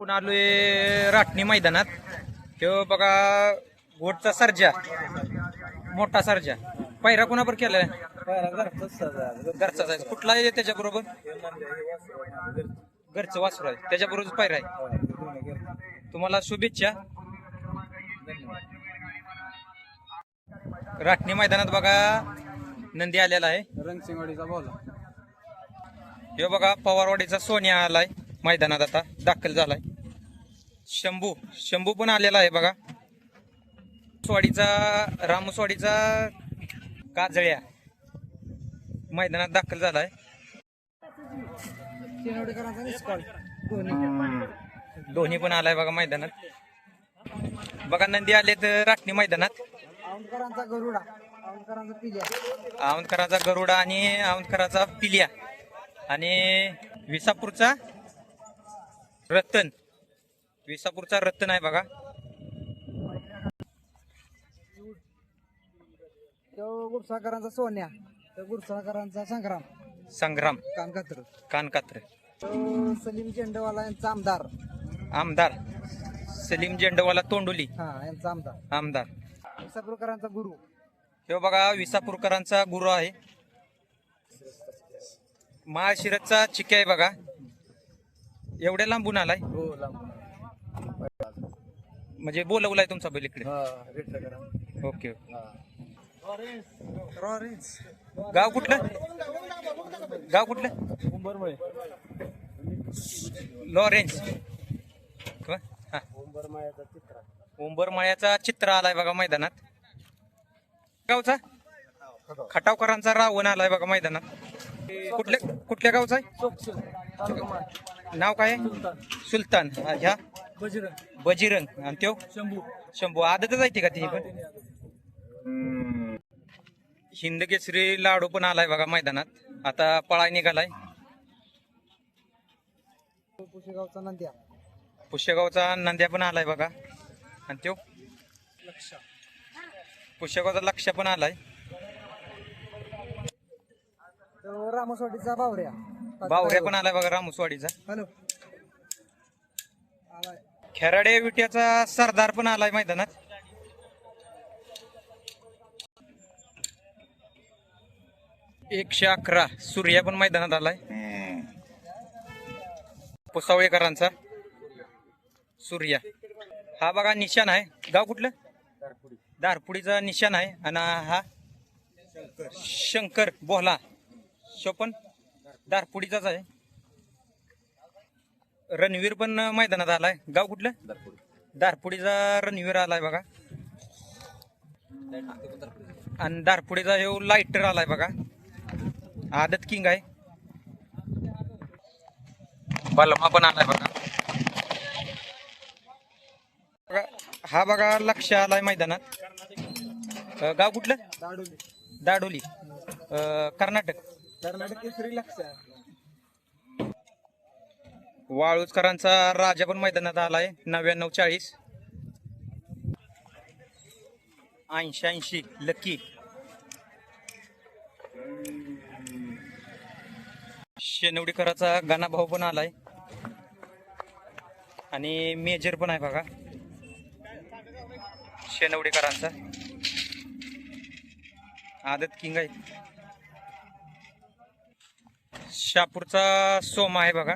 आपण आलोय राटणी मैदानात. तो बघा गोटचा सर्जा. मोठा सर्जा. पायरा कोणाबर केलाय? घरचा आहे कुठला आहे त्याच्या बरोबर घरचं वासरू आहे. त्याच्या बरोबर पायरा आहे. तुम्हाला शुभेच्छा. राटणी मैदानात बघा नंदी आलेला आहे. रणसिंगवाडीचा बोला हे बघा पवारवाडीचा सोन्या आलाय मैदानात आता. दाखल झालाय. शंभू शंभू पण आलेला आहे बघा. स्वाडीचा रामस्वाडीचा काजळ्या मैदानात दाखल झालाय. आहे दोन्ही पण आलाय बघा मैदानात. बघा नंदी आले तर राखणी मैदानात. औंदकरांचा गरुडा औंदकरांचा पिल्या गरुडा आणि औंदकरांचा पिलिया. आणि विसापूरचा रतन. विसापूरचा रतन आहे बघा. तो गुरसाकरांचा सोन्या तो गुरसाकरांचा संग्राम. संग्राम. कानकात्र. कानकात्र. तो सलीम झेंडवाला यांचा आमदार. आमदार. सलीम झेंडवाला तोंडोली. हा यांचा आमदार. आमदार. विसापूरकरांचा गुरु. हे बघा विसापूरकरांचा गुरु आहे. महाशिरतचा चिक्या आहे बघा. एवढ्या लांबून आलाय. हो म्हणजे बोलवलाय तुमचा बैल इकडे. हा ओके गाव कुठलं? गाव कुठलं? उंबरमुळे. लॉरेन्स. क- हा. उंबरमाळ्याचा चित्रा. आलाय बघा मैदानात. गावचा? खटावकरांचा रावण आलाय बघा मैदानात. कुठल्या कुठल्या गावचा आहे? नाव काय आहे? सुलतान. हा, ह्या? बजरंग. बजिरंग. आणि त्यो? शंभू. शंभू. आदतच आहे ती का ती पण? हिंदकेसरी लाडू पण आलाय बघा मैदानात. आता पळाय निघालाय. पुशेगावचा नंद्या. पुष्यगावचा नंद्या पण आलाय बघा. आणि त्यो? लक्षा. पुष्यगावचा लक्ष पण आलाय. तो रामसवाडीचा बावऱ्या. बावऱ्या पण आलाय बघा रामुसवाडीचा. हॅलो. आलाय. खेराडे विट्याचा सरदार पण आलाय मैदानात. एकशे अकरा. सूर्या पण मैदानात आलाय. पुसावळेकरांचा. सूर्या. हा बघा निशाण आहे. गाव कुठलं? दारपुडीचा निशाण आहे. आणि हा शंकर. बोहला. शोपन दारपुडीचाच आहे. रणवीर पण मैदानात आलाय. गाव कुठलं? दारपुडीचा रणवीर आलाय बघा. आणि दारपुडीचा हे लाइटर आलाय बघा. आदत किंग आहे. बलमा पण आलाय बघा. बघा, हा बघा लक्ष आलाय मैदानात. गाव कुठलं? दाडोली. दाडोली. कर्नाटक. कर्नाटक वाळूजकरांचा राजा पण मैदानात आलाय. नव्याण्णव चाळीस. ऐंशी ऐंशी. लकी शेनवडीकराचा गाणा भाऊ पण आलाय. आणि मेजर पण आहे बघा. शेनवडीकरांचा आदत किंग आहे. शापूरचा सोमा आहे बघा.